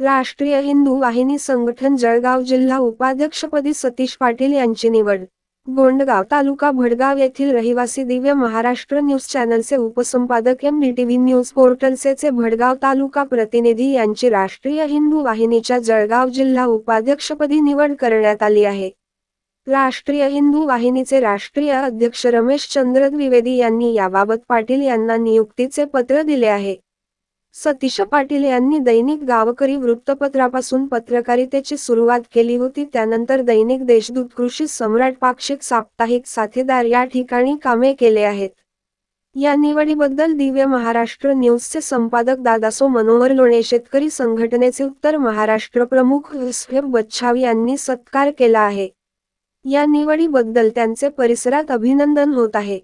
राष्ट्रीय हिंदू वाहिनी संघटन जळगाव जिल्हा उपाध्यक्षपदी सतीश पाटील यांची निवड. गोंडगाव तालुका भडगाव येथील रहिवासी दिव्य महाराष्ट्र न्यूज चॅनलचे उपसंपादक एम डी टीव्ही न्यूज पोर्टलचे भडगाव तालुका प्रतिनिधी यांची राष्ट्रीय हिंदू वाहिनीच्या जळगाव जिल्हा उपाध्यक्षपदी निवड करण्यात आली आहे. राष्ट्रीय हिंदू वाहिनीचे राष्ट्रीय अध्यक्ष रमेश चंद्र द्विवेदी यांनी याबाबत पाटील यांना नियुक्तीचे पत्र दिले आहे. सतीश पाटील यांनी दैनिक गावकरी वृत्तपत्रापासून पत्रकारितेची सुरुवात केली होती. त्यानंतर दैनिक देशदूत कृषी सम्राट पाक्षिक साप्ताहिक साथीदार या ठिकाणी कामे केले आहेत. या निवडीबद्दल दिव्य महाराष्ट्र न्यूजचे संपादक दादासो मनोहर लोणे शेतकरी संघटनेचे उत्तर महाराष्ट्र प्रमुख बच्छाव यांनी सत्कार केला आहे. या निवडीबद्दल त्यांचे परिसरात अभिनंदन होत आहे.